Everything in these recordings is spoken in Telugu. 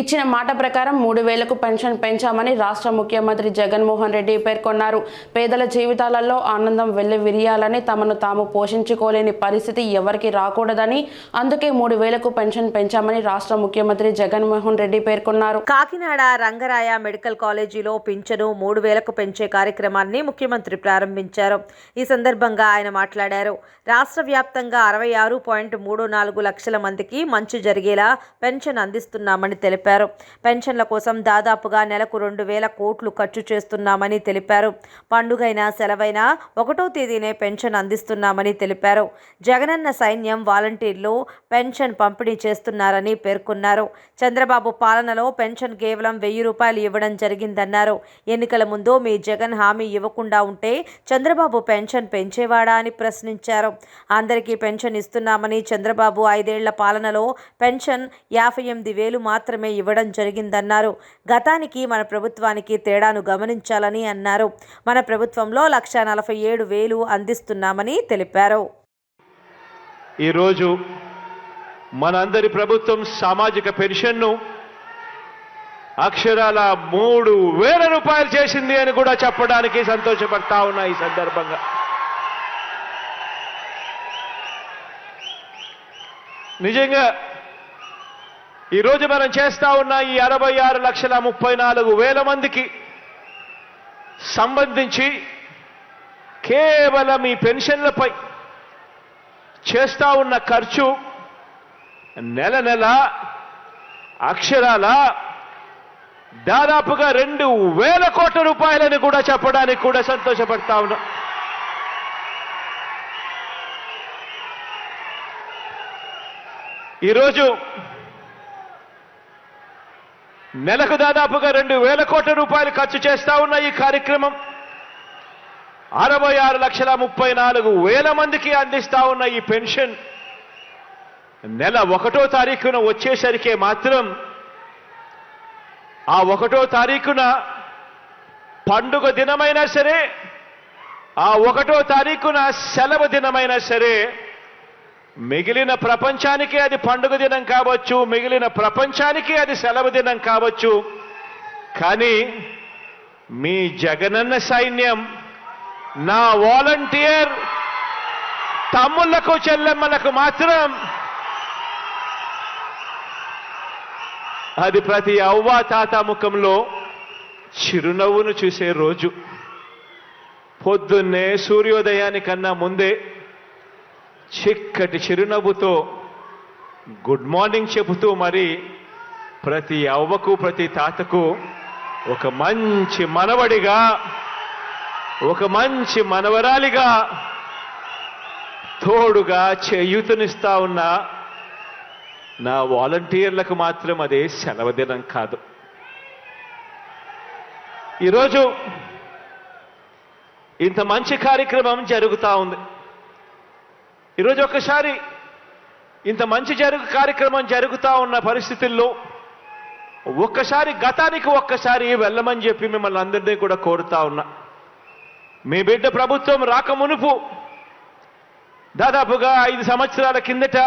ఇచ్చిన మాట ప్రకారం మూడు వేలకు పెన్షన్ పెంచామని రాష్ట్ర ముఖ్యమంత్రి జగన్మోహన్ రెడ్డి పేర్కొన్నారు. పేదల జీవితాలలో ఆనందం వెళ్ళి విరియాలని తమను తాము పోషించుకోలేని పరిస్థితి ఎవరికి రాకూడదని అందుకే మూడు వేలకు పెన్షన్ పెంచామని రాష్ట్ర ముఖ్యమంత్రి జగన్మోహన్ రెడ్డి పేర్కొన్నారు. కాకినాడ రంగరాయ మెడికల్ కాలేజీలో పింఛను మూడు వేలకు పెంచే కార్యక్రమాన్ని ముఖ్యమంత్రి ప్రారంభించారు. ఈ సందర్భంగా ఆయన మాట్లాడారు. రాష్ట్ర వ్యాప్తంగా అరవై ఆరు పాయింట్ మూడు నాలుగు లక్షల మందికి మంచి జరిగేలా పెన్షన్ అందిస్తున్నామని తెలిపారు. పెన్షన్ల కోసం దాదాపుగా నెలకు రెండు వేల కోట్లు ఖర్చు చేస్తున్నామని తెలిపారు. పండుగైనా సెలవైనా ఒకటో తేదీనే పెన్షన్ అందిస్తున్నామని తెలిపారు. జగనన్న సైన్యం వాలంటీర్లు పెన్షన్ పంపిణీ చేస్తున్నారని పేర్కొన్నారు. చంద్రబాబు పాలనలో పెన్షన్ కేవలం వెయ్యి రూపాయలు ఇవ్వడం జరిగిందన్నారు. ఎన్నికల ముందు మీ జగన్ హామీ ఇవ్వకుండా ఉంటే చంద్రబాబు పెన్షన్ పెంచేవాడా అని ప్రశ్నించారు. అందరికీ పెన్షన్ ఇస్తున్నామని చంద్రబాబు ఐదేళ్ళ పాలనలో పెన్షన్ యాభై ఎనిమిది వేలు మాత్రమే ఇవ్వడం జరిగిందన్నారు. గతానికి మన ప్రభుత్వానికి తేడాను గమనించాలని అన్నారు. మన ప్రభుత్వంలో లక్ష నలభై ఏడు వేలు అందిస్తున్నామని తెలిపారు. ఈరోజు మనందరి ప్రభుత్వం సామాజిక పెన్షన్ను అక్షరాల మూడు వేల రూపాయలు చేసింది అని కూడా చెప్పడానికి సంతోషపడతా ఉన్నా ఈ సందర్భంగా. నిజంగా ఈరోజు మనం చేస్తా ఉన్న ఈ అరవై ఆరు లక్షల ముప్పై నాలుగు వేల మందికి సంబంధించి కేవలం ఈ పెన్షన్లపై చేస్తా ఉన్న ఖర్చు నెల నెల అక్షరాల దాదాపుగా రెండు వేల కోట్ల రూపాయలని కూడా చెప్పడానికి కూడా సంతోషపడతా ఉన్నా. ఈరోజు నెలకు దాదాపుగా రెండు వేల కోట్ల రూపాయలు ఖర్చు చేస్తా ఉన్న ఈ కార్యక్రమం అరవై ఆరు లక్షల ముప్పై నాలుగు వేల మందికి అందిస్తా ఉన్న ఈ పెన్షన్ నెల ఒకటో తారీఖున వచ్చేసరికే మాత్రం ఆ ఒకటో తారీఖున పండుగ దినమైనా సరే ఆ ఒకటో తారీఖున సెలవు దినమైనా సరే మిగిలిన ప్రపంచానికి అది పండుగ దినం కావచ్చు మిగిలిన ప్రపంచానికి అది సెలవు దినం కావచ్చు. కానీ మీ జగనన్న సైన్యం నా వాలంటీర్ తమ్ముళ్ళకు చెల్లెమ్మలకు మాత్రం అది ప్రతి అవ్వ తాత ముఖంలో చిరునవ్వును చూసే రోజు. పొద్దున్నే సూర్యోదయానికన్నా ముందే చిక్కటి చిరునవ్వుతో గుడ్ మార్నింగ్ చెబుతూ మరి ప్రతి అవ్వకు ప్రతి తాతకు ఒక మంచి మనవడిగా ఒక మంచి మనవరాలిగా తోడుగా చేయూతనిస్తా ఉన్న నా వాలంటీర్లకు మాత్రం అదే సెలవుదినం కాదు. ఈరోజు ఇంత మంచి కార్యక్రమం జరుగుతూ ఉంది. ఈరోజు ఒక్కసారి ఇంత మంచి జరుగు కార్యక్రమం జరుగుతూ ఉన్న పరిస్థితుల్లో ఒక్కసారి గతానికి ఒక్కసారి వెళ్ళమని చెప్పి మిమ్మల్ని అందరినీ కూడా కోరుతా ఉన్నా. మీ బిడ్డ ప్రభుత్వం రాక మునుపు దాదాపుగా ఐదు సంవత్సరాల కిందట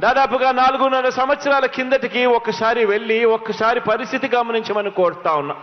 దాదాపుగా నాలుగున్నర సంవత్సరాల కిందటికి ఒక్కసారి వెళ్ళి ఒక్కసారి పరిస్థితి గమనించమని కోరుతా ఉన్నా.